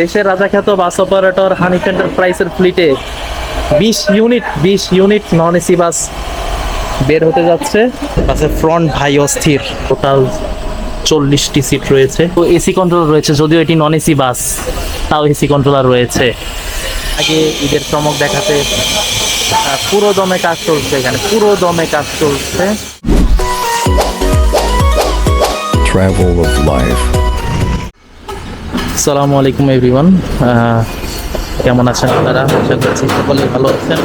দেশের রাজাখ্যাত bus operator Hanif এন্টারপ্রাইজের ফ্লিটে বিশ ইউনিট বিশ ইউনিট নন এসি বাস বের হতে যাচ্ছে। বাসের ফ্রন্ট ভাই অস্থির। টোটাল চল্লিশটি সিট রয়েছে। তো এসি কন্ট্রোল রয়েছে যদিও এটি নন এসি বাস তাও এসি কন্ট্রোলার রয়েছে। আগে ঈদের চমক দেখাতে পুরো দমে কাজ চলছে এখানে পুরো দমে কাজ চলছে। Travel of life. আসসালামু আলাইকুম এভরিওয়ান কেমন আছেন আপনারা? আশা করছি সকলে ভালো আছেন।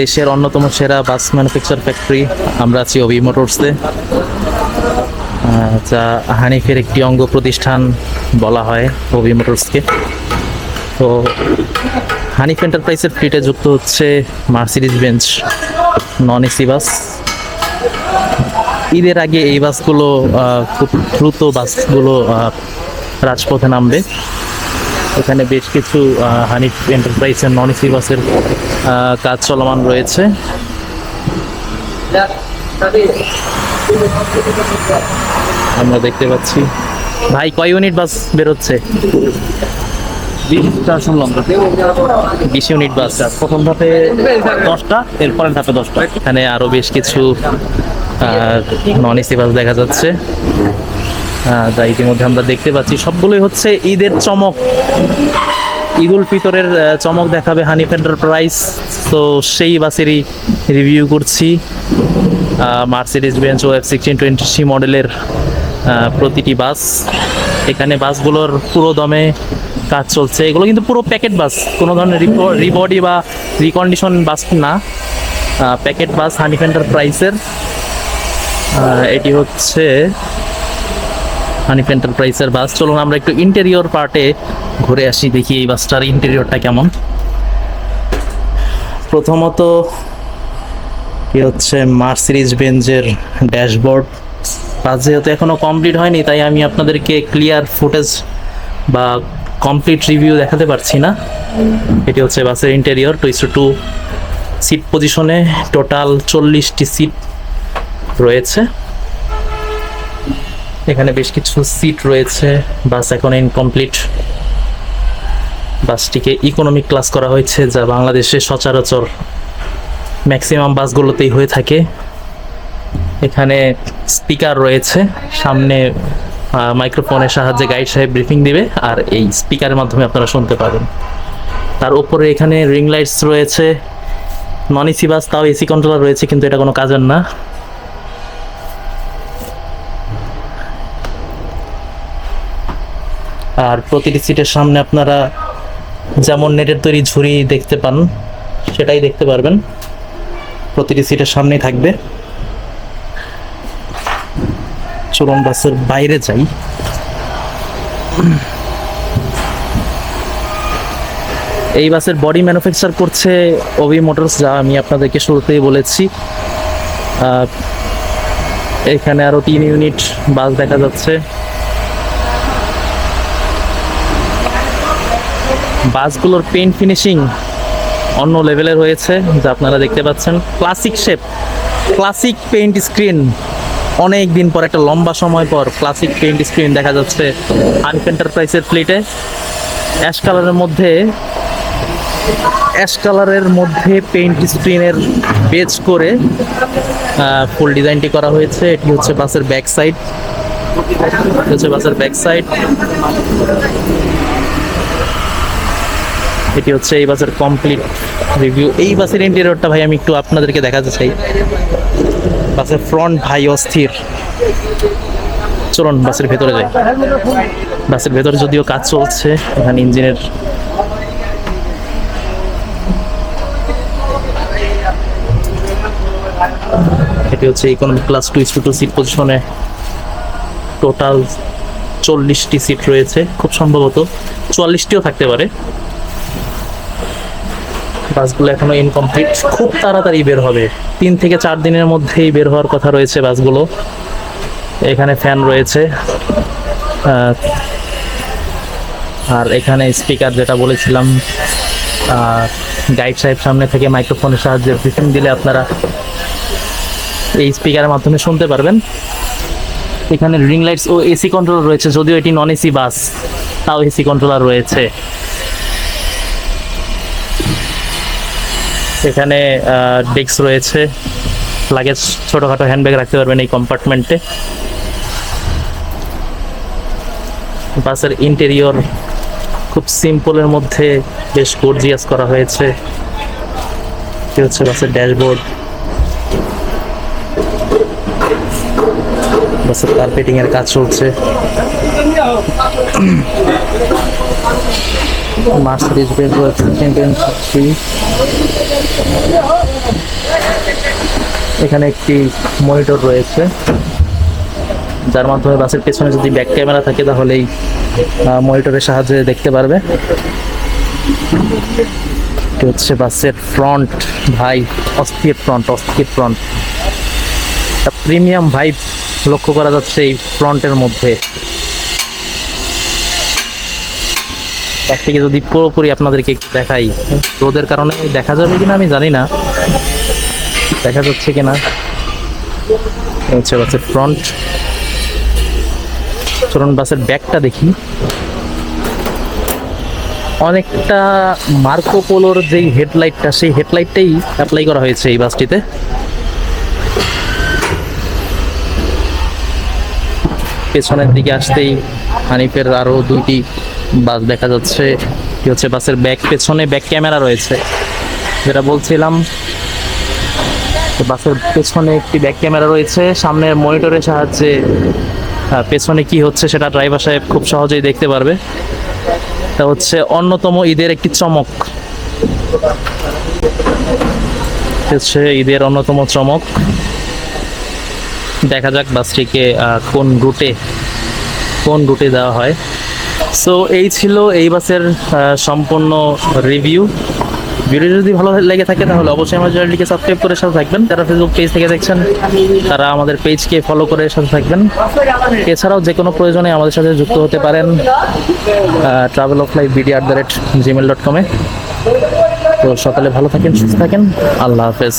দেশের অন্যতম সেরা বাস ম্যানুফ্যাকচার ফ্যাক্টরি, আমরা আছি অবি মোটরসে। যা হানিফের একটি অঙ্গ প্রতিষ্ঠান বলা হয় অবি মোটরসকে। তো হানিফ এন্টারপ্রাইজের ফ্লিটে যুক্ত হচ্ছে Mercedes Benz non AC bus. ঈদের আগে এই বাসগুলো খুব দ্রুত বাসগুলো রাজপথে নামবে। এখানে বেশ কিছু হানিফ এন্টারপ্রাইজের নন এসি বাসের কাজ চলমান রয়েছে। আমরা দেখতে পাচ্ছি। ভাই কয় ইউনিট বাস বেরোচ্ছে? বিশ ইউনিট বাস প্রথম ধাপে দশটা এরপরের ধাপে দশটা। এখানে আরও বেশ কিছু নন এসি বাস দেখা যাচ্ছে। যা ইতিমধ্যে আমরা দেখতে পাচ্ছি। সবগুলোই হচ্ছে ঈদের চমক। ঈদ উল ফিতরের চমক দেখাবে হানিফ এন্টারপ্রাইজ। তো সেই বাসেরই রিভিউ করছি। Mercedes Benz O F sixteen twenty C মডেলের প্রতিটি বাস। এখানে বাসগুলোর পুরো দমে কাজ চলছে। এগুলো কিন্তু পুরো প্যাকেট বাস। কোনো ধরনের রিবডি বা রিকন্ডিশন বাস না। প্যাকেট বাস হানিফ এন্টারপ্রাইজের। আহ, এটি হচ্ছে হানিফ এন্টারপ্রাইজের বাস চলুন আমরা একটু ইন্টেরিয়র পার্টে ঘুরে আসি, দেখি এই বাসটার ইন্টেরিয়রটা কেমন। প্রথমত, কি হচ্ছে মার্সিডিজ বেঞ্জের ড্যাশবোর্ড বাস যেহেতু এখনও কমপ্লিট হয়নি, তাই আমি আপনাদেরকে ক্লিয়ার ফুটেজ বা কমপ্লিট রিভিউ দেখাতে পারছি না। এটি হচ্ছে বাসের interior two is to two পজিশনে টোটাল চল্লিশটি সিট রয়েছে। এখানে বেশ কিছু সিট রয়েছে। বাস এখন ইনকমপ্লিট বাসটিকে ইকোনমিক ক্লাস করা হয়েছে, যা বাংলাদেশে সচরাচর ম্যাক্সিমাম বাসগুলোতেই হয়ে থাকে। এখানে স্পিকার রয়েছে, সামনে মাইক্রোফোনের সাহায্যে গাইড সাহেব ব্রিফিং দিবে, আর এই স্পিকারের মাধ্যমে আপনারা শুনতে পাবেন। তার উপরে এখানে রিং লাইটস রয়েছে। নন এসি বাস তাও এসি কন্ট্রোলার রয়েছে, কিন্তু এটা কোনো কাজের না। আর প্রতিটি সিটের সামনে আপনারা যেমন নেটের তৈরি ঝুড়ি দেখতে পান, সেটাই দেখতে পারবেন। প্রতিটি সিটের সামনেই থাকবে। চলুন বাসের বাইরে যাই। এই বাসের বডি ম্যানুফ্যাকচার করছে ওভি মোটরস, যা আমি আপনাদেরকে শুরুতেই বলেছি। এখানে আরও তিন ইউনিট বাস দেখা যাচ্ছে। বাসগুলোর পেইন্ট ফিনিশিং অন্য লেভেলের হয়েছে, যা আপনারা দেখতে পাচ্ছেন। Classic shape, classic paint screen. অনেক দিন পর, একটা লম্বা সময় পর ক্লাসিক পেইন্ট স্ক্রিন দেখা যাচ্ছে আনফ এন্টারপ্রাইজের ফ্লিটে। অ্যাশ কালারের মধ্যে, অ্যাশ কালারের মধ্যে পেইন্ট স্ক্রিনের বেজ করে ফুল ডিজাইনটি করা হয়েছে। এটি হচ্ছে বাসের ব্যাক সাইড। হচ্ছে বাসের ব্যাক সাইড। এটি হচ্ছে এই বাসের কমপ্লিট রিভিউ এই বাসের ইন্টেরিয়রটা ভাই আমি একটু আপনাদেরকে দেখাতে চাই। বাসের ফ্রন্ট ভাই অস্থির। চলুন বাসের ভেতরে যাই। বাসের ভেতরে যদিও কাজ চলছে, এখানে ইঞ্জিনের এটি হচ্ছে economic class two two seat পজিশনে টোটাল চল্লিশটি সিট রয়েছে। খুব সম্ভবত চুয়াল্লিশটিও থাকতে পারে। বাসগুলো এখনও ইনকমপ্লিট খুব তাড়াতাড়ি বের হবে। তিন থেকে চার দিনের মধ্যেই বের হওয়ার কথা রয়েছে বাসগুলো। এখানে ফ্যান রয়েছে। আর এখানে স্পিকার যেটা বলেছিলাম গাইড সাহেব সামনে থেকে মাইক্রোফোনের সাহায্যে ব্রিফিং দিলে আপনারা এই স্পিকারের মাধ্যমে শুনতে পারবেন। এখানে রিং লাইটস ও এসি কন্ট্রোল রয়েছে, যদিও এটি নন এসি বাস তাও এসি কন্ট্রোলার রয়েছে। এখানে ডেস্ক রয়েছে। লাগেজ ছোটোখাটো হ্যান্ডব্যাগ রাখতে পারবেন এই কম্পার্টমেন্টে বাসের ইন্টেরিয়র খুব সিম্পলের মধ্যে বেশ গর্জিয়াস করা হয়েছে। হচ্ছে বাসের ড্যাশবোর্ড বাসের কার্পেটিং এর কাজ চলছে। মার্সিডিজ বেঞ্চ রয়েছে এখানে একটি মনিটর রয়েছে, যার মাধ্যমে বাসের পেছনে যদি ব্যাক ক্যামেরা থাকে তাহলে এই মনিটরের সাহায্যে দেখতে পারবে। হচ্ছে বাসের ফ্রন্ট ভাই, অস্থির ফ্রন্ট অস্থির ফ্রন্ট প্রিমিয়াম ভাইব লক্ষ্য করা যাচ্ছে এই ফ্রন্টের মধ্যে। তার থেকে যদি পুরোপুরি আপনাদেরকে দেখাই, রোদের কারণে দেখা যাবে কিনা আমি জানি না। দেখা যাচ্ছে কিনা। হচ্ছে বাসের ফ্রন্ট চলুন বাসের ব্যাগটা দেখি। অনেকটা মার্কো পোলোর যেই হেডলাইটটা সেই হেডলাইটটাই অ্যাপ্লাই করা হয়েছে এই বাসটিতে। পেছনের দিকে আসতেই হানিফের আরও দুইটি বাস দেখা যাচ্ছে, কি হচ্ছে, বাসের ব্যাক পেছনে ব্যাক ক্যামেরা রয়েছে। যেটা বলছিলাম বাসের পেছনে একটি ব্যাক ক্যামেরা রয়েছে সামনের মনিটরের সাহায্যে পেছনে কি হচ্ছে সেটা ড্রাইভার সাহেব খুব সহজেই দেখতে পারবে। তা হচ্ছে অন্যতম ঈদের একটি চমক। হচ্ছে ঈদের অন্যতম চমক। দেখা যাক বাসটিকে কোন রুটে কোন রুটে দেওয়া হয়। সো এই ছিল এই বাসের সম্পূর্ণ রিভিউ ভিডিও যদি ভালো লেগে থাকে, তাহলে অবশ্যই আমার চ্যানেলটিকে সাবস্ক্রাইব করে সাথে থাকবেন। যারা ফেসবুক পেজ থেকে দেখছেন, তারা আমাদের পেজকে ফলো করে সাথে থাকবেন। এছাড়াও যে কোনো প্রয়োজনে আমাদের সাথে যুক্ত হতে পারেন travel of life BD at the rate Gmail dot কমে তো সকালে ভালো থাকেন, সুস্থ থাকেন। আল্লাহ হাফেজ।